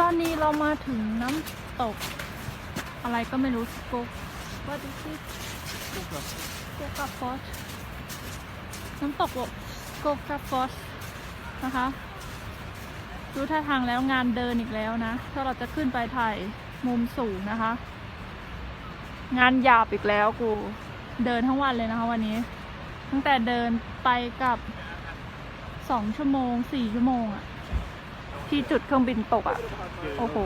ตอนนี้เรามาถึงน้ำตก อะไรก็ไม่รู้สโกว่าดิซิสโกกาฟอสน้ำตกสโกกาฟอสนะคะดูท่าทางแล้วงานเดินอีกแล้วนะ ถ้าเราจะขึ้นไปถ่ายมุมสูงนะคะ งานหยาบอีกแล้วกูเดินทั้งวันเลยนะคะ วันนี้ ตั้งแต่เดินไปกับสองชั่วโมงสี่ชั่วโมงอะ ที่จุดเครื่องบินตกอะโอ้โห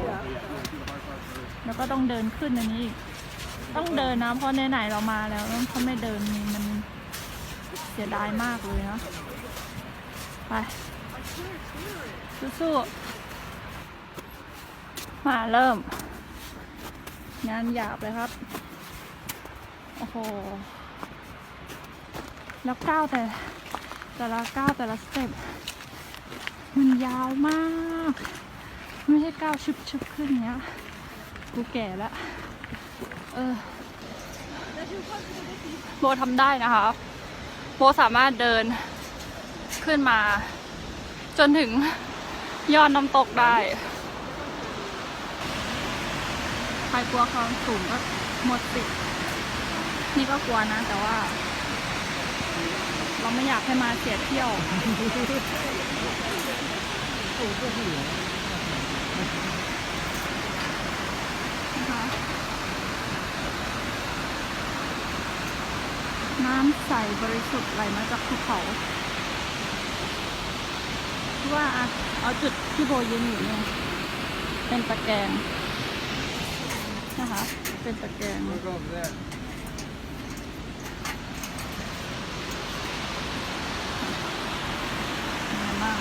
แล้วก็ต้องเดินขึ้นอันนี้ ต้องเดินนะ เพราะในไหนเรามาแล้วถ้าไม่เดินนี่มันเสียดายมากเลยนะไปสู้ๆมาเริ่ม งานหยาบเลยครับ โอ้โห แล้วก้าวแต่ แต่ละก้าวแต่ละสเต็ป มันยาวมาก ไม่ใช่ก้าวชุบๆขึ้นเนี้ย กูแก่แล้ว เออโบทำได้นะคะ โบสามารถเดินขึ้นมา จนถึงยอดน้ำตกได้ ใครกลัวความสูงก็หมดสิทธินี่ก็กลัวนะ แต่ว่า เราไม่อยากให้มาเสียเที่ยว น้ำใสบริสุทธิ์ไหลมาจากภูเขาว่าเอาจุดที่โบยืนอยู่เนี่ยเป็นตะแกรงนะคะ เป็นตะแกรงามมาก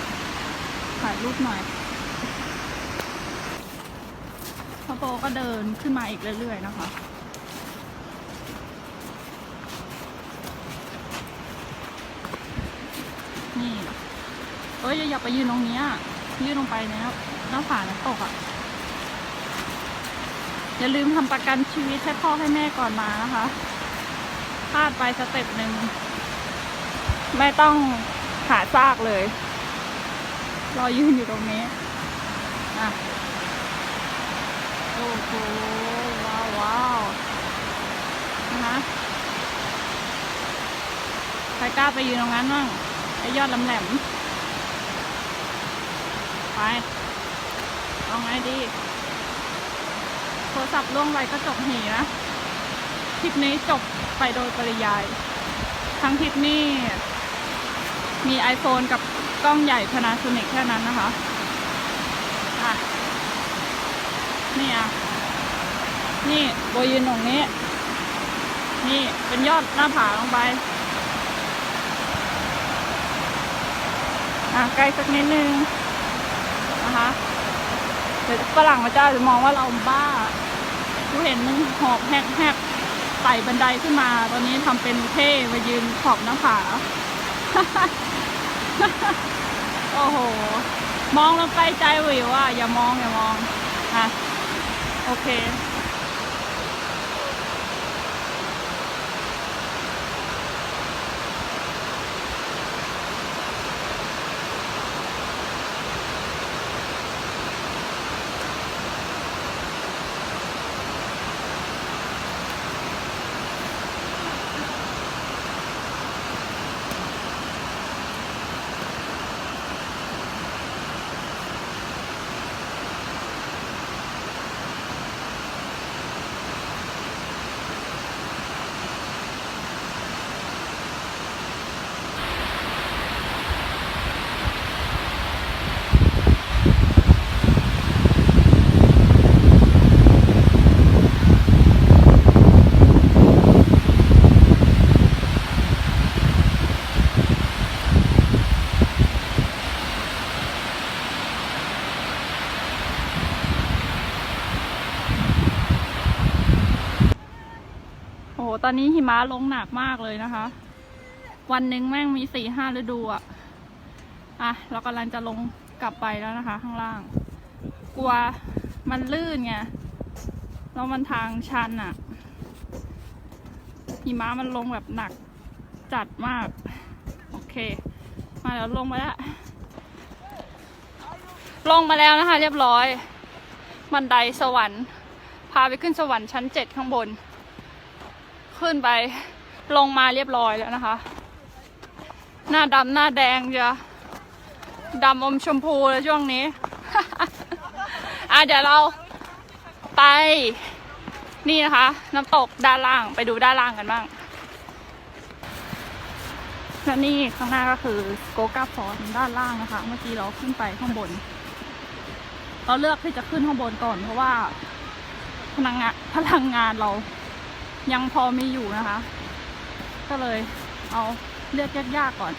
ถ่าย รูปหน่อยพ่อโบก็เดินขึ้นมาอีกเรื่อยๆนะคะนี่เอ้ยอย่าไปยืนตรงนี้ยืนลงไปเนี่ยหน้าผาน้ำตกอะ อย่าลืมทำประกันชีวิตให้พ่อให้แม่ก่อนมานะคะพลาดไปสเต็ปหนึ่ง ไม่ต้องหาซากเลย รอยืนอยู่ตรงนี้อะโอ้โหว้าวว้าวนะคะใครกล้าไปยืนตรงนั้นบ้างไอ้ยอดแหลมไปเอาไงดี โทรศัพท์ล่วงไปก็จบหีนะทริปนี้จบไปโดยปริยาย ทั้งทริปนี้มี iPhone กับ กล้องใหญ่ Panasonic แค่นั้นนะคะอะนี่อะนี่โบยืนตรงนี้ นี่เป็นยอดหน้าผาลงไป อะใกล้สักนิดนึงนะคะเดี๋ยวฝรั่งมาจ้าจะมองว่าเราบ้ากูเห็นมึงหอบแฮกๆไต่บันไดขึ้นมา ตอนนี้ทำเป็นเท่มายืนขอบหน้าผา โอ้โห มองลงไปใจวิวอะ อย่ามองอย่ามอง อะ โอเค อ้โหตอนนี้หิมะลงหนักมากเลยนะคะ วันหนึ่งแม่งมีสี่ห้าฤดูอะอะเรากำลังจะลงกลับไปแล้วนะคะ ข้างล่าง กลัวมันลื่นไงแล้วมันทางชันอะหิมะมันลงแบบหนักจัดมาก โอเค มาแล้วลงมาแล้ว ลงมาแล้วนะคะ เรียบร้อย บันไดสวรรค์ พาไปขึ้นสวรรค์ชั้นเจ็ดข้างบน ขึ้นไปลงมาเรียบร้อยแล้วนะคะ หน้าดำหน้าแดงจะดำอมชมพูเลยช่วงนี้ อะเดี๋ยวเราไปนี่นะคะ น้ำตกด้านล่างไปดูด้านล่างกันบ้างและนี่ข้างหน้าก็คือโกกาฟอนด้านล่างนะคะ เมื่อกี้เราขึ้นไปข้างบน เราเลือกที่จะขึ้นข้างบนก่อนเพราะว่าพลังงานพลังงานเรา ยังพอมีอยู่นะคะ ก็เลยเอาเลือกยากๆก่อน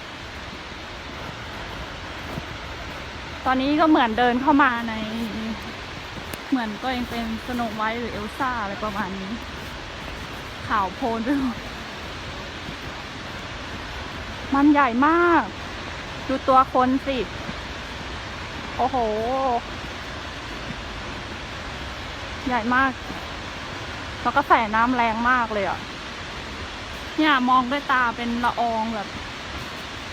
ตอนนี้ก็เหมือนเดินเข้ามาใน เหมือนตัวเองเป็นสโนไวท์หรือเอลซ่าอะไรประมาณนี้ ข่าวโพลนไปหมดมันใหญ่มาก ดูตัวคนสิ โอ้โห ใหญ่มาก แล้วก็แสน้ำแรงมากเลยอะ่ะ เนี่ยมองด้วยตาเป็นละอองแบบ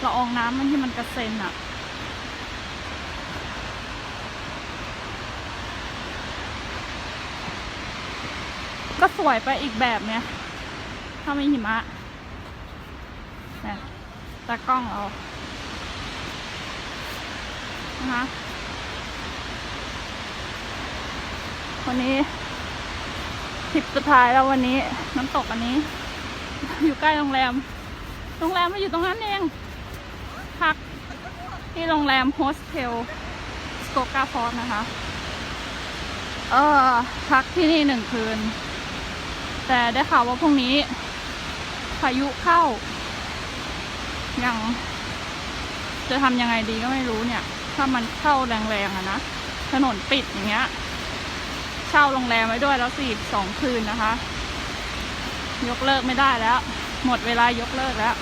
ละอองน้ำมันที่มันกระเซ็นอะ่ะ ก็สวยไปอีกแบบเนี่ย ถ้ามีหิมะเนี่ยตากล้องเรานะคะวันนี้ ริปสุดท้ายแล้ววันนี้น้ำตกอันนี้ อยู่ใกล้โรงแรม โรงแรมมาอยู่ตรงนั้นเอง พักที่โรงแรมโฮสเทลสโกกาฟอร์นะคะ เออพักที่นี่หนึ่งคืน แต่ได้ข่าวว่าพรุ่งนี้พายุเข้า ยังจะทำยังไงดีก็ไม่รู้เนี่ย ถ้ามันเข้าแรงๆอะนะ ถนนปิดอย่างเงี้ย เช่าโรงแรมไว้ด้วยแล้วสี่สองคืนนะคะ ยกเลิกไม่ได้แล้ว หมดเวลายกเลิกแล้ว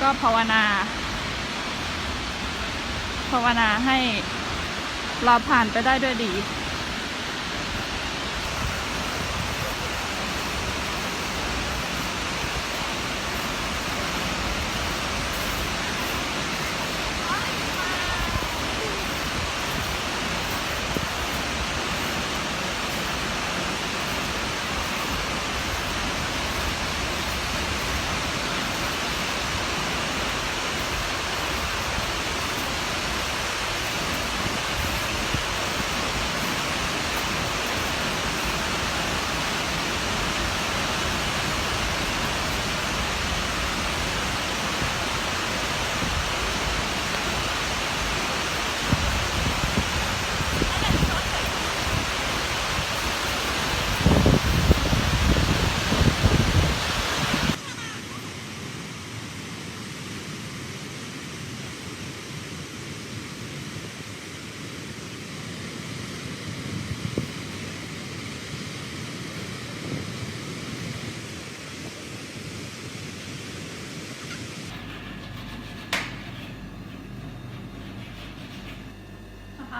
ก็ภาวนา ภาวนาให้เราผ่านไปได้ด้วยดี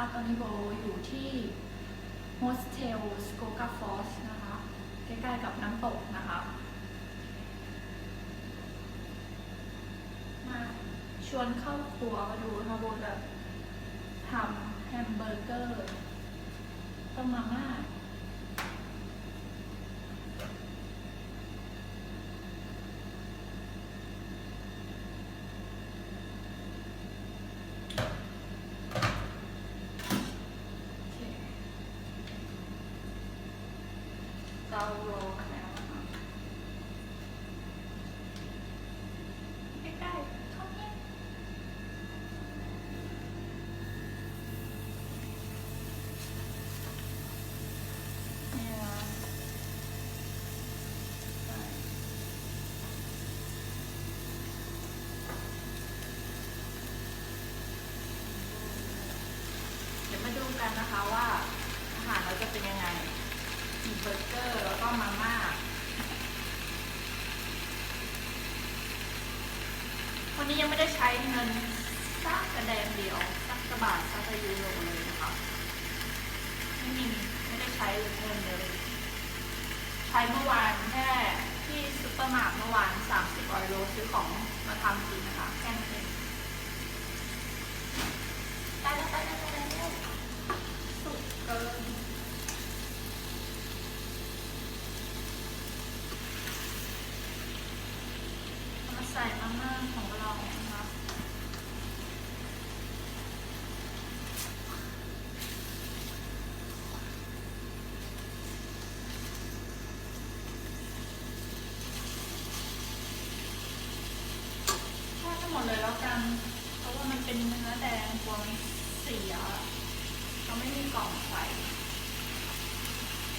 ะตอนนี้โบอยู่ที่โฮสเทลสโกกาฟอสนะคะใกล้ๆกับน้ำตกนะคะ มาชวนเข้าครัวมาดูนะคะโบจะทำแฮมเบอร์เกอร์ต้มมาม่า โอเคเราโรลกันแล้วนะคะใกล้ๆเข้าเนี่ยเนี่ยใช่เดี๋ยวมาดูกันนะคะว่า อาหารเราจะเป็นยังไง มี เบอร์เกอร์ แล้วก็มาม่าวันนี้ยังไม่ได้ใช้เงินสักกระแดงเดียว สักกระบาทสักกระยูโรเลยนะคะไม่มีไม่ได้ใช้เงินเลย ใช้เมื่อวานแค่ที่ซุปเปอร์มาร์ทเมื่อวาน30ออยโรซื้อของมาทำกินนะคะ แค่นั้นเองไปแล้วไปแล้วไปแล้วสุดเกิน ลัวมันเสียเขาไม่มีกล่องใส่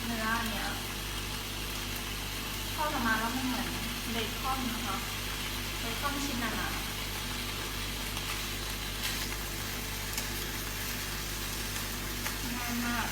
เนื้อเนี้ยทอดออกมาแล้วมันเหมือนเบคอนนะคะเบคอนชิ้นหนาๆง่ายมาก